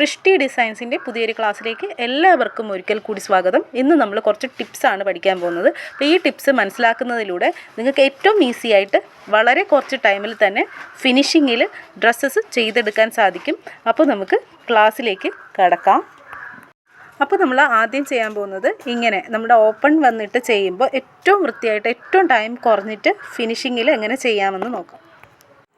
സൃഷ്ടി ഡിസൈൻസിന്റെ പുതിയൊരു ക്ലാസ്സിലേക്ക് എല്ലാവർക്കും ഒരിക്കൽ കൂടി സ്വാഗതം. ഇന്ന് നമ്മൾ കുറച്ച് ടിപ്സാണ് പഠിക്കാൻ പോകുന്നത്. അപ്പോൾ ഈ ടിപ്സ് മനസ്സിലാക്കുന്നതിലൂടെ നിങ്ങൾക്ക് ഏറ്റവും ഈസി ആയിട്ട് വളരെ കുറച്ച് ടൈമിൽ തന്നെ ഫിനിഷിങ്ങിൽ ഡ്രസ്സസ് ചെയ്തെടുക്കാൻ സാധിക്കും. അപ്പോൾ നമുക്ക് ക്ലാസ്സിലേക്ക് കടക്കാം. അപ്പോൾ നമ്മൾ ആദ്യം ചെയ്യാൻ പോകുന്നത് ഇങ്ങനെ നമ്മുടെ ഓപ്പൺ വന്നിട്ട് ചെയ്യുമ്പോൾ ഏറ്റവും വൃത്തിയായിട്ട് ഏറ്റവും ടൈം കുറഞ്ഞിട്ട് ഫിനിഷിങ്ങിൽ എങ്ങനെ ചെയ്യാമെന്ന് നോക്കാം.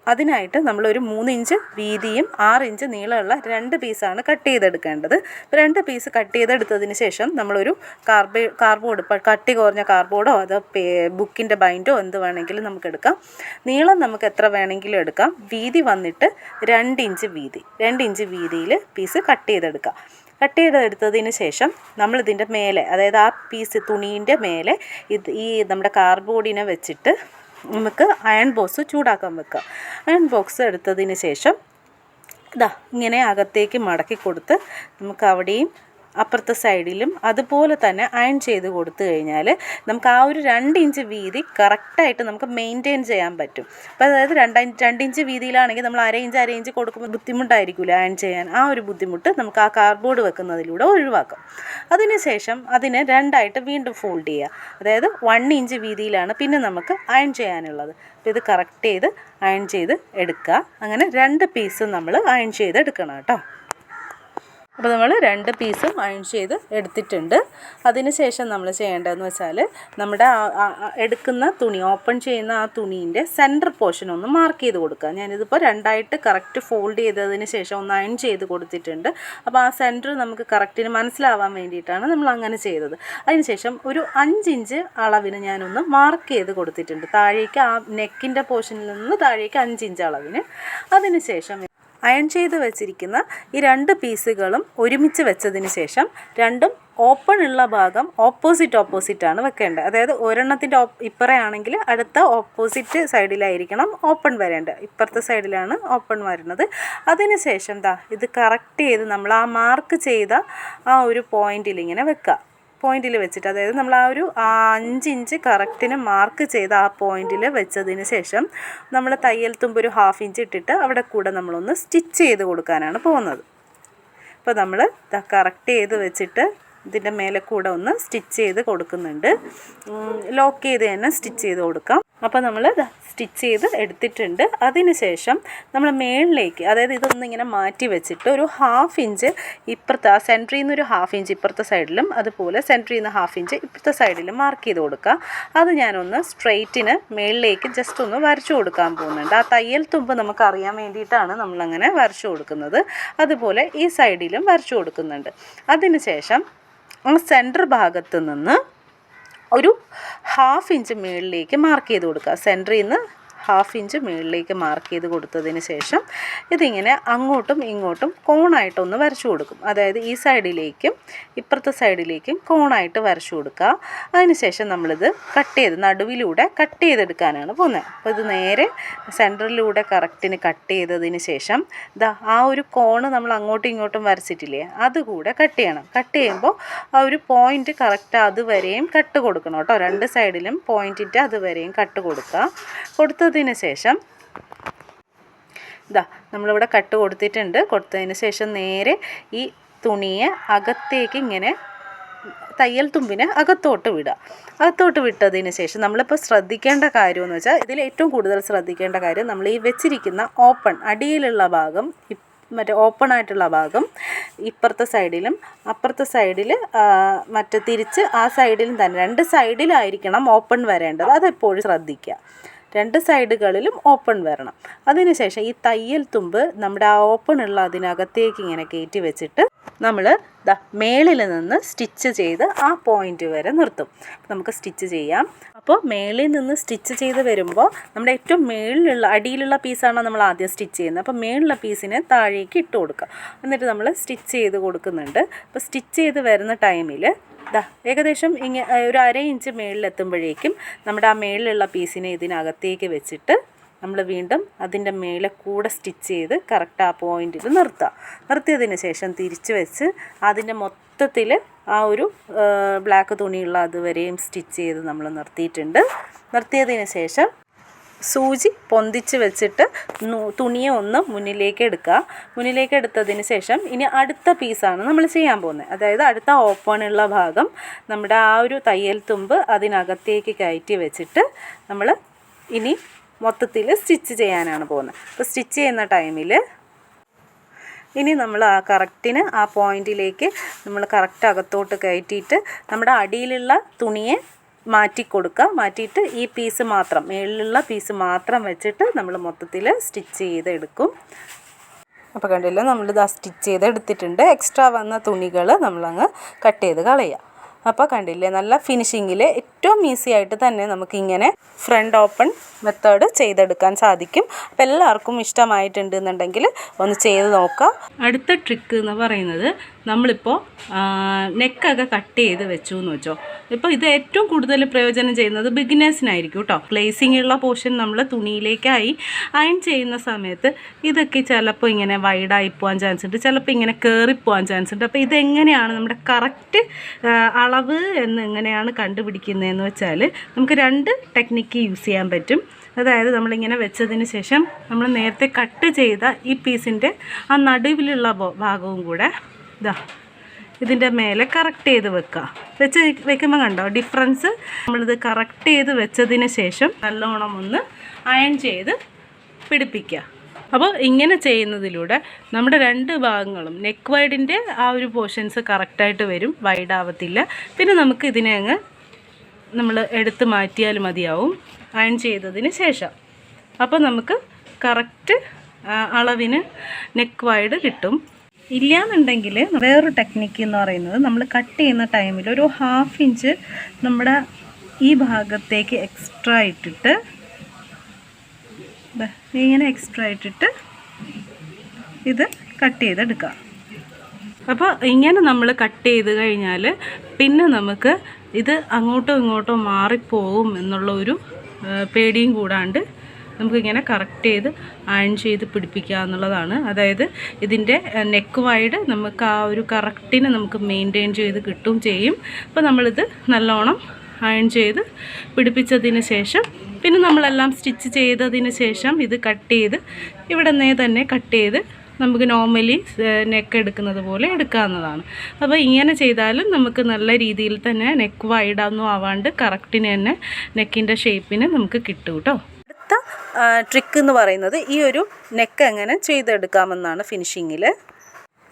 അതിനായിട്ട് നമ്മളൊരു മൂന്ന് ഇഞ്ച് വീതിയും ഇഞ്ച് നീളമുള്ള രണ്ട് പീസാണ് കട്ട് ചെയ്തെടുക്കേണ്ടത്. അപ്പോൾ രണ്ട് പീസ് കട്ട് ചെയ്തെടുത്തതിന് ശേഷം നമ്മളൊരു കാർബേ കാർബോർഡ് ഇപ്പോൾ കട്ടി കുറഞ്ഞ കാർബോർഡോ അതോ ബുക്കിന്റെ ബൈൻഡോ എന്ത് വേണമെങ്കിലും നമുക്ക് എടുക്കാം നീളം നമുക്ക് എത്ര വേണമെങ്കിലും എടുക്കാം. വീതി വന്നിട്ട് രണ്ട് ഇഞ്ച് വീതി രണ്ട് ഇഞ്ച് വീതിയിൽ പീസ് കട്ട് ചെയ്തെടുക്കാം. കട്ട് ചെയ്തെടുത്തതിന് ശേഷം നമ്മളിതിന്റെ മേലെ അതായത് ആ പീസ് തുണീന്റെ മേലെ ഇത് ഈ നമ്മുടെ കാർബോർഡിനെ വെച്ചിട്ട് നമുക്ക് അയൺ ബോക്സ് ചൂടാക്കാൻ വെക്കാം. അയൺ ബോക്സ് എടുത്തതിന് ശേഷം ഇതാ ഇങ്ങനെ അകത്തേക്ക് മടക്കി കൊടുത്ത് നമുക്ക് അവിടെയും അപ്പുറത്തെ സൈഡിലും അതുപോലെ തന്നെ അയൺ ചെയ്ത് കൊടുത്തു കഴിഞ്ഞാൽ നമുക്ക് ആ ഒരു രണ്ട് ഇഞ്ച് വീതി കറക്റ്റായിട്ട് നമുക്ക് മെയിന്റെയിൻ ചെയ്യാൻ പറ്റും. അപ്പോൾ അതായത് രണ്ട് രണ്ട് ഇഞ്ച് വീതിയിലാണെങ്കിൽ നമ്മൾ അര ഇഞ്ച് അര ഇഞ്ച് കൊടുക്കുമ്പോൾ ബുദ്ധിമുട്ടായിരിക്കില്ല അയൺ ചെയ്യാൻ? ആ ഒരു ബുദ്ധിമുട്ട് നമുക്ക് ആ കാർഡ്ബോർഡ് വെക്കുന്നതിലൂടെ ഒഴിവാക്കാം. അതിനുശേഷം അതിനെ രണ്ടായിട്ട് വീണ്ടും ഫോൾഡ് ചെയ്യുക. അതായത് വൺ ഇഞ്ച് വീതിയിലാണ് പിന്നെ നമുക്ക് അയൺ ചെയ്യാനുള്ളത്. അപ്പോൾ ഇത് കറക്റ്റ് ചെയ്ത് അയൺ ചെയ്ത് എടുക്കുക. അങ്ങനെ രണ്ട് പീസ് നമ്മൾ അയൺ ചെയ്ത് എടുക്കണം കേട്ടോ. അപ്പോൾ നമ്മൾ രണ്ട് പീസും അയൺ ചെയ്ത് എടുത്തിട്ടുണ്ട്. അതിന് ശേഷം നമ്മൾ ചെയ്യേണ്ടതെന്ന് വെച്ചാൽ നമ്മുടെ എടുക്കുന്ന തുണി ഓപ്പൺ ചെയ്യുന്ന ആ തുണീന്റെ സെന്റർ പോർഷൻ ഒന്ന് മാർക്ക് ചെയ്ത് കൊടുക്കുക. ഞാനിതിപ്പോൾ രണ്ടായിട്ട് കറക്റ്റ് ഫോൾഡ് ചെയ്തതിന് ശേഷം ഒന്ന് അയൺ ചെയ്ത് കൊടുത്തിട്ടുണ്ട്. അപ്പോൾ ആ സെന്റർ നമുക്ക് കറക്റ്റിന് മനസ്സിലാവാൻ വേണ്ടിയിട്ടാണ് നമ്മൾ അങ്ങനെ ചെയ്തത്. അതിനുശേഷം ഒരു അഞ്ചിഞ്ച് അളവിന് ഞാനൊന്ന് മാർക്ക് ചെയ്ത് കൊടുത്തിട്ടുണ്ട്. താഴേക്ക് ആ നെക്കിന്റെ പോർഷനിൽ നിന്ന് താഴേക്ക് അഞ്ചിഞ്ച് അളവിന്. അതിന് ശേഷം അയൺ ചെയ്ത് വെച്ചിരിക്കുന്ന ഈ രണ്ട് പീസുകളും ഒരുമിച്ച് വെച്ചതിന് ശേഷം രണ്ടും ഓപ്പൺ ഉള്ള ഭാഗം ഓപ്പോസിറ്റ് ഓപ്പോസിറ്റ് ആണ് വെക്കേണ്ടത്. അതായത് ഒരെണ്ണത്തിന്റെ ഇപ്പറയാണെങ്കിൽ അടുത്ത ഓപ്പോസിറ്റ് സൈഡിലായിരിക്കണം ഓപ്പൺ വരേണ്ടത് ഇപ്പുറത്തെ സൈഡിലാണ് ഓപ്പൺ വരുന്നത്. അതിന് ശേഷം ദാ ഇത് കറക്റ്റ് ചെയ്ത് നമ്മൾ ആ മാർക്ക് ചെയ്ത ആ ഒരു പോയിന്റിൽ ഇങ്ങനെ വെക്കുക പോയിന്റിൽ വെച്ചിട്ട് അതായത് നമ്മൾ ആ ഒരു അഞ്ച് ഇഞ്ച് കറക്റ്റിന് മാർക്ക് ചെയ്ത ആ പോയിന്റിൽ വെച്ചതിന് ശേഷം നമ്മൾ തയ്യൽ തുമ്പ് ഒരു ഹാഫ് ഇഞ്ച് ഇട്ടിട്ട് അവിടെ കൂടെ നമ്മളൊന്ന് സ്റ്റിച്ച് ചെയ്ത് കൊടുക്കാനാണ് പോകുന്നത്. അപ്പോൾ നമ്മൾ കറക്റ്റ് ചെയ്ത് വെച്ചിട്ട് ഇതിന്റെ മേലെ കൂടെ ഒന്ന് സ്റ്റിച്ച് ചെയ്ത് കൊടുക്കുന്നുണ്ട്. ലോക്ക് ചെയ്ത് തന്നെ സ്റ്റിച്ച് ചെയ്ത് കൊടുക്കാം. അപ്പോൾ നമ്മൾ സ്റ്റിച്ച് ചെയ്ത് എടുത്തിട്ടുണ്ട്. അതിനുശേഷം നമ്മൾ മേളിലേക്ക് അതായത് ഇതൊന്ന് ഇങ്ങനെ മാറ്റി വെച്ചിട്ട് ഒരു ഹാഫ് ഇഞ്ച് ഇപ്പുറത്തെ ആ സെന്ററിൽ നിന്ന് ഒരു ഹാഫ് ഇഞ്ച് ഇപ്പുറത്തെ സൈഡിലും അതുപോലെ സെന്ററിൽ നിന്ന് ഹാഫ് ഇഞ്ച് ഇപ്പുറത്തെ സൈഡിലും മാർക്ക് ചെയ്ത് കൊടുക്കുക. അത് ഞാനൊന്ന് സ്ട്രെയിറ്റിന് മേളിലേക്ക് ജസ്റ്റ് ഒന്ന് വരച്ചു കൊടുക്കാൻ പോകുന്നുണ്ട്. ആ തയ്യൽ തുമ്പ് നമുക്ക് അറിയാൻ വേണ്ടിയിട്ടാണ് നമ്മളങ്ങനെ വരച്ചു കൊടുക്കുന്നത്. അതുപോലെ ഈ സൈഡിലും വരച്ചു കൊടുക്കുന്നുണ്ട്. അതിനുശേഷം സെന്റർ ഭാഗത്ത് നിന്ന് ഒരു ഹാഫ് ഇഞ്ച് മുകളിലേക്ക് മാർക്ക് ചെയ്ത് കൊടുക്കുക. സെന്ററിൽ നിന്ന് ഹാഫ് ഇഞ്ച് മുകളിലേക്ക് മാർക്ക് ചെയ്ത് കൊടുത്തതിന് ശേഷം ഇതിങ്ങനെ അങ്ങോട്ടും ഇങ്ങോട്ടും കോണായിട്ടൊന്ന് വരച്ചു കൊടുക്കും. അതായത് ഈ സൈഡിലേക്കും ഇപ്പുറത്തെ സൈഡിലേക്കും കോണായിട്ട് വരച്ചു കൊടുക്കുക. അതിനുശേഷം നമ്മളിത് കട്ട് ചെയ്ത് നടുവിലൂടെ കട്ട് ചെയ്തെടുക്കാനാണ് പോകുന്നത്. അപ്പോൾ ഇത് നേരെ സെന്ററിലൂടെ കറക്റ്റിന് കട്ട് ചെയ്തതിന് ശേഷം ദാ ആ ഒരു കോണ് നമ്മൾ അങ്ങോട്ടും ഇങ്ങോട്ടും വരച്ചിട്ടില്ലേ അതുകൂടെ കട്ട് ചെയ്യണം. കട്ട് ചെയ്യുമ്പോൾ ആ ഒരു പോയിന്റ് കറക്റ്റ് അതുവരെയും കട്ട് കൊടുക്കണം കേട്ടോ. രണ്ട് സൈഡിലും പോയിന്റിന്റെ അതുവരെയും കട്ട് കൊടുക്കുക. കൊടുത്തതിന് ശേഷം ഇതാ നമ്മളിവിടെ കട്ട് കൊടുത്തിട്ടുണ്ട്. കൊടുത്തതിന് ശേഷം നേരെ ഈ തുണിയെ അകത്തേക്ക് ഇങ്ങനെ തയ്യൽ തുമ്പിനെ അകത്തോട്ട് വിടുക അകത്തോട്ട് വിട്ടതിന് ശേഷം നമ്മളിപ്പോൾ ശ്രദ്ധിക്കേണ്ട കാര്യം എന്ന് വെച്ചാൽ ഇതിൽ ഏറ്റവും കൂടുതൽ ശ്രദ്ധിക്കേണ്ട കാര്യം നമ്മൾ ഈ വെച്ചിരിക്കുന്ന ഓപ്പൺ അടിയിലുള്ള ഭാഗം മറ്റേ ഓപ്പൺ ആയിട്ടുള്ള ഭാഗം ഇപ്പുറത്തെ സൈഡിലും അപ്പുറത്തെ സൈഡിൽ മറ്റേ തിരിച്ച് ആ സൈഡിലും തന്നെ രണ്ട് സൈഡിലായിരിക്കണം ഓപ്പൺ വരേണ്ടത്. അതെപ്പോഴും ശ്രദ്ധിക്കുക. രണ്ട് സൈഡുകളിലും ഓപ്പൺ വരണം. അതിനുശേഷം ഈ തയ്യൽ തുമ്പ് നമ്മുടെ ആ ഓപ്പൺ ഉള്ള അതിനകത്തേക്ക് ഇങ്ങനെ കയറ്റി വെച്ചിട്ട് നമ്മൾ ദാ മേളിൽ നിന്ന് സ്റ്റിച്ച് ചെയ്ത് ആ പോയിന്റ് വരെ നിർത്തും. നമുക്ക് സ്റ്റിച്ച് ചെയ്യാം. അപ്പോൾ മേളിൽ നിന്ന് സ്റ്റിച്ച് ചെയ്ത് വരുമ്പോൾ നമ്മുടെ ഏറ്റവും മേളിലുള്ള അടിയിലുള്ള പീസാണ് നമ്മൾ ആദ്യം സ്റ്റിച്ച് ചെയ്യുന്നത്. അപ്പോൾ മേളിലുള്ള പീസിനെ താഴേക്ക് ഇട്ട് കൊടുക്കുക. എന്നിട്ട് നമ്മൾ സ്റ്റിച്ച് ചെയ്ത് കൊടുക്കുന്നുണ്ട്. അപ്പോൾ സ്റ്റിച്ച് ചെയ്ത് വരുന്ന ടൈമിൽ ദാ ഏകദേശം ഇങ്ങ ഒരു അര ഇഞ്ച് മേളിലെത്തുമ്പോഴേക്കും നമ്മുടെ ആ മേളിലുള്ള പീസിനെ ഇതിനകത്തേക്ക് വെച്ചിട്ട് നമ്മൾ വീണ്ടും അതിന്റെ മേലെ കൂടെ സ്റ്റിച്ച് ചെയ്ത് കറക്റ്റ് ആ പോയിന്റിൽ നിർത്തുക നിർത്തിയതിന് ശേഷം തിരിച്ച് വെച്ച് അതിന്റെ മൊത്തത്തിൽ ആ ഒരു ബ്ലാക്ക് തുണിയുള്ള അതുവരെയും സ്റ്റിച്ച് ചെയ്ത് നമ്മൾ നിർത്തിയിട്ടുണ്ട്. നിർത്തിയതിന് ശേഷം സൂചി പൊന്തിച്ച് വെച്ചിട്ട് തുണിയെ ഒന്ന് മുന്നിലേക്ക് എടുക്കുക. മുന്നിലേക്ക് എടുത്തതിന് ശേഷം ഇനി അടുത്ത പീസാണ് നമ്മൾ ചെയ്യാൻ പോകുന്നത്. അതായത് അടുത്ത ഓപ്പണുള്ള ഭാഗം നമ്മുടെ ആ ഒരു തയ്യൽ തുമ്പ് അതിനകത്തേക്ക് കയറ്റി വെച്ചിട്ട് നമ്മൾ ഇനി മൊത്തത്തിൽ സ്റ്റിച്ച് ചെയ്യാനാണ് പോകുന്നത്. അപ്പോൾ സ്റ്റിച്ച് ചെയ്യുന്ന ടൈമിൽ ഇനി നമ്മൾ ആ കറക്റ്റിന് ആ പോയിന്റിലേക്ക് നമ്മൾ കറക്റ്റ് അകത്തോട്ട് കയറ്റിയിട്ട് നമ്മുടെ അടിയിലുള്ള തുണിയെ മാറ്റി കൊടുക്കുക മാറ്റിയിട്ട് ഈ പീസ് മാത്രം മേളിലുള്ള പീസ് മാത്രം വെച്ചിട്ട് നമ്മൾ മൊത്തത്തിൽ സ്റ്റിച്ച് ചെയ്തെടുക്കും. അപ്പോൾ കണ്ടില്ല നമ്മളിത് സ്റ്റിച്ച് ചെയ്തെടുത്തിട്ടുണ്ട്. എക്സ്ട്രാ വന്ന തുണികൾ നമ്മളങ്ങ് കട്ട് ചെയ്ത് കളയുക അപ്പോൾ കണ്ടില്ലേ നല്ല ഫിനിഷിങ്ങിൽ ഏറ്റവും ഈസി ആയിട്ട് തന്നെ നമുക്കിങ്ങനെ ഫ്രണ്ട് ഓപ്പൺ മെത്തേഡ് ചെയ്തെടുക്കാൻ സാധിക്കും. അപ്പോൾ എല്ലാവർക്കും ഇഷ്ടമായിട്ടുണ്ട് എന്നുണ്ടെങ്കിൽ ഒന്ന് ചെയ്ത് നോക്കാം. അടുത്ത ട്രിക്ക് എന്ന് പറയുന്നത് നമ്മളിപ്പോൾ നെക്കൊക്കെ കട്ട് ചെയ്ത് വെച്ചു എന്ന് വെച്ചോ. ഇപ്പോൾ ഇത് ഏറ്റവും കൂടുതൽ പ്രയോജനം ചെയ്യുന്നത് ബിഗിനേഴ്സിനായിരിക്കും കേട്ടോ പ്ലേസിംഗ് ഉള്ള പോർഷൻ നമ്മൾ തുണിയിലേക്കായി അയൺ ചെയ്യുന്ന സമയത്ത് ഇതൊക്കെ ചിലപ്പോൾ ഇങ്ങനെ വൈഡായി പോകാൻ ചാൻസ് ഉണ്ട്. ചിലപ്പോൾ ഇങ്ങനെ കയറിപ്പോകാൻ ചാൻസ് ഉണ്ട്. അപ്പോൾ ഇതെങ്ങനെയാണ് നമ്മുടെ കറക്റ്റ് അളവ് എന്ന് എങ്ങനെയാണ് കണ്ടുപിടിക്കുന്നതെന്ന് വെച്ചാൽ നമുക്ക് രണ്ട് ടെക്നിക്ക് യൂസ് ചെയ്യാൻ പറ്റും. അതായത് നമ്മളിങ്ങനെ വെച്ചതിന് ശേഷം നമ്മൾ നേരത്തെ കട്ട് ചെയ്ത ഈ പീസിന്റെ ആ നടുവിലുള്ള ഭാഗവും കൂടെ ഇതാ ഇതിന്റെ മേലെ കറക്റ്റ് ചെയ്ത് വെക്കുക വെച്ച് വെക്കുമ്പോൾ കണ്ടോ ഡിഫറൻസ് നമ്മളിത് കറക്റ്റ് ചെയ്ത് വെച്ചതിന് ശേഷം നല്ലോണം ഒന്ന് അയൺ ചെയ്ത് പിടിപ്പിക്കുക അപ്പോൾ ഇങ്ങനെ ചെയ്യുന്നതിലൂടെ നമ്മുടെ രണ്ട് ഭാഗങ്ങളും നെക്ക് വൈഡിന്റെ ആ ഒരു പോർഷൻസ് കറക്റ്റായിട്ട് വരും വൈഡ് ആവത്തില്ല. പിന്നെ നമുക്ക് ഇതിനെ അങ്ങ് നമ്മൾ എടുത്ത് മാറ്റിയാൽ മതിയാവും അയൺ ചെയ്തതിന് ശേഷം. അപ്പോൾ നമുക്ക് കറക്റ്റ് അളവിന് നെക്ക് വൈഡ് കിട്ടും. ഇല്ലയെന്നുണ്ടെങ്കിൽ വേറൊരു ടെക്നിക്ക് എന്ന് പറയുന്നത് നമ്മൾ കട്ട് ചെയ്യുന്ന ടൈമിൽ ഒരു ഹാഫ് ഇഞ്ച് നമ്മുടെ ഈ ഭാഗത്തേക്ക് എക്സ്ട്രാ ഇട്ടിട്ട് ഇങ്ങനെ എക്സ്ട്രാ ഇട്ടിട്ട് ഇത് കട്ട് ചെയ്തെടുക്കാം. അപ്പോൾ ഇങ്ങനെ നമ്മൾ കട്ട് ചെയ്ത് കഴിഞ്ഞാൽ പിന്നെ നമുക്ക് ഇത് അങ്ങോട്ടോ ഇങ്ങോട്ടോ മാറിപ്പോകും എന്നുള്ള ഒരു പേടിയും കൂടാണ്ട് നമുക്കിങ്ങനെ കറക്റ്റ് ചെയ്ത് അയൺ ചെയ്ത് പിടിപ്പിക്കുക എന്നുള്ളതാണ്. അതായത് ഇതിന്റെ നെക്ക് വൈഡ് നമുക്ക് ആ ഒരു കറക്റ്റിനെ നമുക്ക് മെയിന്റെയിൻ ചെയ്ത് കിട്ടും ചെയ്യും. അപ്പോൾ നമ്മളിത് നല്ലോണം അയൺ ചെയ്ത് പിടിപ്പിച്ചതിന് ശേഷം പിന്നെ നമ്മളെല്ലാം സ്റ്റിച്ച് ചെയ്തതിന് ശേഷം ഇത് കട്ട് ചെയ്ത് ഇവിടെ നിന്നേ തന്നെ കട്ട് ചെയ്ത് നമുക്ക് നോർമലി നെക്ക് എടുക്കുന്നത് പോലെ എടുക്കാവുന്നതാണ് അപ്പോൾ ഇങ്ങനെ ചെയ്താലും നമുക്ക് നല്ല രീതിയിൽ തന്നെ നെക്ക് വൈഡൊന്നും ആവാണ്ട് കറക്റ്റിന് തന്നെ നെക്കിന്റെ ഷേപ്പിന് നമുക്ക് കിട്ടും കേട്ടോ. അടുത്ത ട്രിക്ക് എന്ന് പറയുന്നത് ഈ ഒരു നെക്ക് എങ്ങനെ ചെയ്തെടുക്കാമെന്നാണ് ഫിനിഷിങ്ങിൽ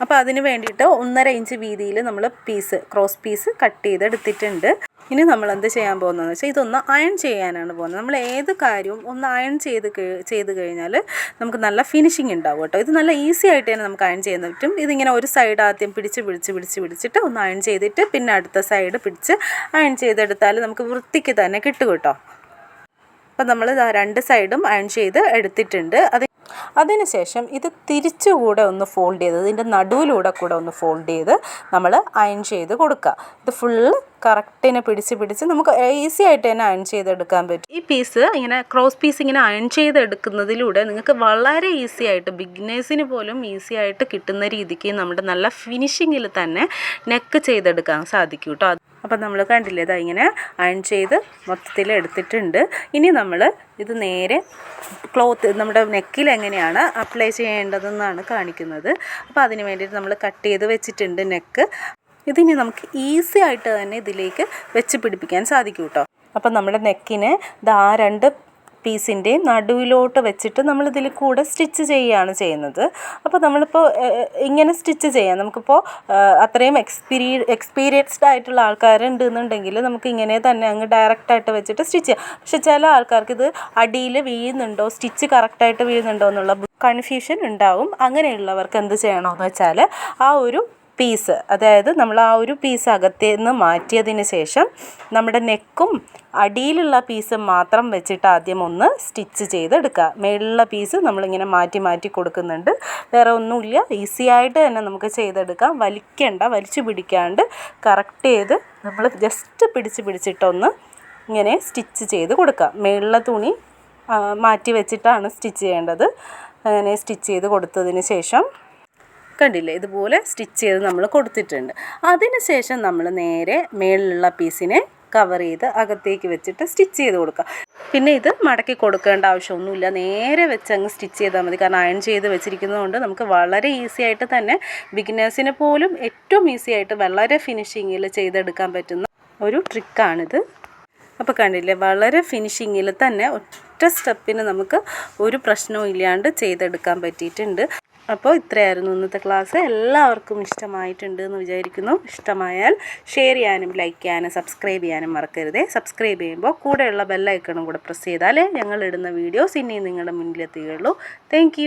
അപ്പോൾ അതിന് വേണ്ടിയിട്ട് ഒന്നര ഇഞ്ച് വീതിയിൽ നമ്മൾ പീസ് ക്രോസ് പീസ് കട്ട് ചെയ്തെടുത്തിട്ടുണ്ട്. ഇനി നമ്മൾ എന്ത് ചെയ്യാൻ പോകുന്നതെന്ന് വെച്ചാൽ ഇതൊന്ന് അയൺ ചെയ്യാനാണ് പോകുന്നത്. നമ്മൾ ഏത് കാര്യവും ഒന്ന് അയൺ ചെയ്ത് ചെയ്ത് കഴിഞ്ഞാൽ നമുക്ക് നല്ല ഫിനിഷിങ് ഉണ്ടാവും കേട്ടോ. ഇത് നല്ല ഈസി ആയിട്ട് തന്നെ നമുക്ക് അയൺ ചെയ്യാൻ പറ്റും. ഇതിങ്ങനെ ഒരു സൈഡ് ആദ്യം പിടിച്ച് പിടിച്ച് പിടിച്ച് പിടിച്ചിട്ട് ഒന്ന് അയൺ ചെയ്തിട്ട് പിന്നെ അടുത്ത സൈഡ് പിടിച്ച് അയൺ ചെയ്തെടുത്താൽ നമുക്ക് വൃത്തിക്ക് തന്നെ കിട്ടും കേട്ടോ. അപ്പം നമ്മൾ രണ്ട് സൈഡും അയൺ ചെയ്ത് എടുത്തിട്ടുണ്ട്. അത് അതിനുശേഷം ഇത് തിരിച്ചുകൂടെ ഒന്ന് ഫോൾഡ് ചെയ്ത് ഇതിന്റെ നടുവിലൂടെ കൂടെ ഒന്ന് ഫോൾഡ് ചെയ്ത് നമ്മൾ അയൺ ചെയ്ത് കൊടുക്കുക. ഇത് ഫുള്ള് കറക്റ്റിനെ പിടിച്ച് പിടിച്ച് നമുക്ക് ഈസി ആയിട്ട് തന്നെ അയൺ ചെയ്തെടുക്കാൻ പറ്റും. ഈ പീസ് ഇങ്ങനെ ക്രോസ് പീസ് ഇങ്ങനെ അയൺ ചെയ്തെടുക്കുന്നതിലൂടെ നിങ്ങൾക്ക് വളരെ ഈസി ആയിട്ട് ബിഗ്നേഴ്സിന് പോലും ഈസി ആയിട്ട് കിട്ടുന്ന രീതിക്ക് നമ്മുടെ നല്ല ഫിനിഷിങ്ങിൽ തന്നെ നെക്ക് ചെയ്തെടുക്കാൻ സാധിക്കും കേട്ടോ അപ്പം നമ്മൾ കണ്ടില്ലേ ഇതാ ഇങ്ങനെ അയൺ ചെയ്ത് മൊത്തത്തിൽ എടുത്തിട്ടുണ്ട്. ഇനി നമ്മൾ ഇത് നേരെ ക്ലോത്ത് നമ്മുടെ നെക്കിൽ എങ്ങനെയാണ് അപ്ലൈ ചെയ്യേണ്ടതെന്നാണ് കാണിക്കുന്നത്. അപ്പോൾ അതിന് വേണ്ടിയിട്ട് നമ്മൾ കട്ട് ചെയ്ത് വെച്ചിട്ടുണ്ട് നെക്ക് ഇതിനി നമുക്ക് ഈസി ആയിട്ട് തന്നെ ഇതിലേക്ക് വെച്ച് പിടിപ്പിക്കാൻ സാധിക്കും കേട്ടോ. അപ്പം നമ്മുടെ നെക്കിന് ദാ രണ്ട് പീസിന്റെ നടുവിലോട്ട് വെച്ചിട്ട് നമ്മൾ ഇതിൽ കൂടെ സ്റ്റിച്ച് ചെയ്യുകയാണ് ചെയ്യുന്നത്. അപ്പോൾ നമ്മളിപ്പോൾ ഇങ്ങനെ സ്റ്റിച്ച് ചെയ്യാം. നമുക്കിപ്പോൾ അത്രയും എക്സ്പീരി എക്സ്പീരിയൻസ്ഡ് ആയിട്ടുള്ള ആൾക്കാരുണ്ട് എന്നുണ്ടെങ്കിൽ നമുക്ക് ഇങ്ങനെ തന്നെ അങ്ങ് ഡയറക്റ്റായിട്ട് വെച്ചിട്ട് സ്റ്റിച്ച് ചെയ്യാം. പക്ഷെ ചില ആൾക്കാർക്ക് ഇത് അടിയിൽ വീഴുന്നുണ്ടോ സ്റ്റിച്ച് കറക്റ്റായിട്ട് വീഴുന്നുണ്ടോ എന്നുള്ള കൺഫ്യൂഷൻ ഉണ്ടാവും. അങ്ങനെയുള്ളവർക്ക് എന്ത് ചെയ്യണമെന്ന് വെച്ചാൽ ആ ഒരു പീസ് അതായത് നമ്മൾ ആ ഒരു പീസ് അകത്തേന്ന് മാറ്റിയതിന് ശേഷം നമ്മുടെ നെക്കും അടിയിലുള്ള പീസ് മാത്രം വെച്ചിട്ട് ആദ്യം ഒന്ന് സ്റ്റിച്ച് ചെയ്തെടുക്കുക. മേളിലുള്ള പീസ് നമ്മളിങ്ങനെ മാറ്റി മാറ്റി കൊടുക്കുന്നുണ്ട്. വേറെ ഒന്നുമില്ല. ഈസി ആയിട്ട് തന്നെ നമുക്ക് ചെയ്തെടുക്കാം. വലിക്കേണ്ട വലിച്ചു പിടിക്കാണ്ട് കറക്റ്റ് ചെയ്ത് നമ്മൾ ജസ്റ്റ് പിടിച്ച് പിടിച്ചിട്ടൊന്ന് ഇങ്ങനെ സ്റ്റിച്ച് ചെയ്ത് കൊടുക്കുക. മേളിലെ തുണി മാറ്റി വെച്ചിട്ടാണ് സ്റ്റിച്ച് ചെയ്യേണ്ടത്. അങ്ങനെ സ്റ്റിച്ച് ചെയ്ത് കൊടുത്തതിന് ശേഷം കണ്ടില്ലേ? ഇതുപോലെ സ്റ്റിച്ച് ചെയ്ത് നമ്മൾ കൊടുത്തിട്ടുണ്ട്. അതിന് ശേഷം നമ്മൾ നേരെ മേളിലുള്ള പീസിനെ കവർ ചെയ്ത് അകത്തേക്ക് വെച്ചിട്ട് സ്റ്റിച്ച് ചെയ്ത് കൊടുക്കുക. പിന്നെ ഇത് മടക്കി കൊടുക്കേണ്ട ആവശ്യമൊന്നുമില്ല. നേരെ വെച്ച് അങ്ങ് സ്റ്റിച്ച് ചെയ്താൽ മതി. കാരണം അയൺ ചെയ്ത് വെച്ചിരിക്കുന്നതുകൊണ്ട് നമുക്ക് വളരെ ഈസി ആയിട്ട് തന്നെ ബിഗിനേഴ്സിന് പോലും ഏറ്റവും ഈസി ആയിട്ട് വളരെ ഫിനിഷിങ്ങിൽ ചെയ്തെടുക്കാൻ പറ്റുന്ന ഒരു ട്രിക്കാണിത് അപ്പോൾ കണ്ടില്ലേ? വളരെ ഫിനിഷിങ്ങിൽ തന്നെ ഒറ്റ സ്റ്റെപ്പിന് നമുക്ക് ഒരു പ്രശ്നവും ഇല്ലാണ്ട് ചെയ്തെടുക്കാൻ പറ്റിയിട്ടുണ്ട്. അപ്പോൾ ഇത്രയായിരുന്നു ഇന്നത്തെ ക്ലാസ്. എല്ലാവർക്കും ഇഷ്ടമായിട്ടുണ്ട് എന്ന് വിചാരിക്കുന്നു. ഇഷ്ടമായാൽ ഷെയർ ചെയ്യാനും ലൈക്ക് ചെയ്യാനും സബ്സ്ക്രൈബ് ചെയ്യാനും മറക്കരുതേ. സബ്സ്ക്രൈബ് ചെയ്യുമ്പോൾ കൂടെയുള്ള ബെല്ലൈക്കണും കൂടെ പ്രസ് ചെയ്താലേ ഞങ്ങൾ ഇടുന്ന വീഡിയോസ് ഇനിയും നിങ്ങളുടെ മുന്നിലെത്തുകയുള്ളൂ താങ്ക്